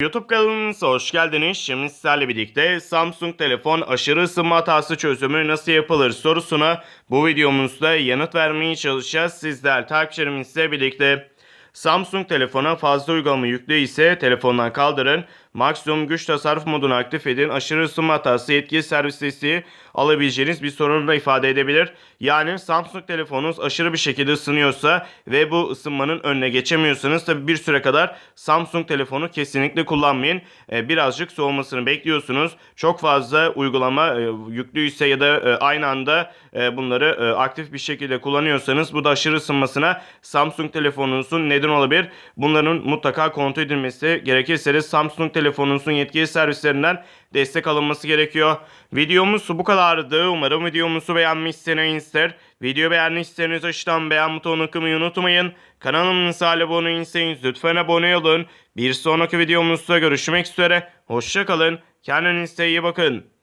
YouTube kanalımıza hoş geldiniz. Şimdi sizlerle birlikte Samsung telefon aşırı ısınma hatası çözümü nasıl yapılır sorusuna bu videomuzda yanıt vermeye çalışacağız. Sizler takipçilerimizle birlikte Samsung telefona fazla uygulama yüklü ise telefondan kaldırın. Maksimum güç tasarruf modunu aktif edin. Aşırı ısınma hatası yetkili servis desteği alabileceğiniz bir sorunu da ifade edebilir. Yani Samsung telefonunuz aşırı bir şekilde ısınıyorsa ve bu ısınmanın önüne geçemiyorsanız tabi bir süre kadar Samsung telefonu kesinlikle kullanmayın. Ee, birazcık soğumasını bekliyorsunuz. Çok fazla uygulama e, yüklüyse ya da e, aynı anda e, bunları aktif bir şekilde kullanıyorsanız bu da aşırı ısınmasına Samsung telefonunuzun neden olabilir. Bunların mutlaka kontrol edilmesi gerekirse de Samsung telefonunuzun yetkili servislerinden destek alınması gerekiyor. Videomuz bu kadardı. Umarım videomuzu beğenmişsinizdir. Video beğendiyseniz aşağıdan beğen butonuna kılmayı unutmayın. Kanalımıza abone değilseniz lütfen abone olun. Bir sonraki videomuzda görüşmek üzere. Hoşçakalın. Kendinize iyi bakın.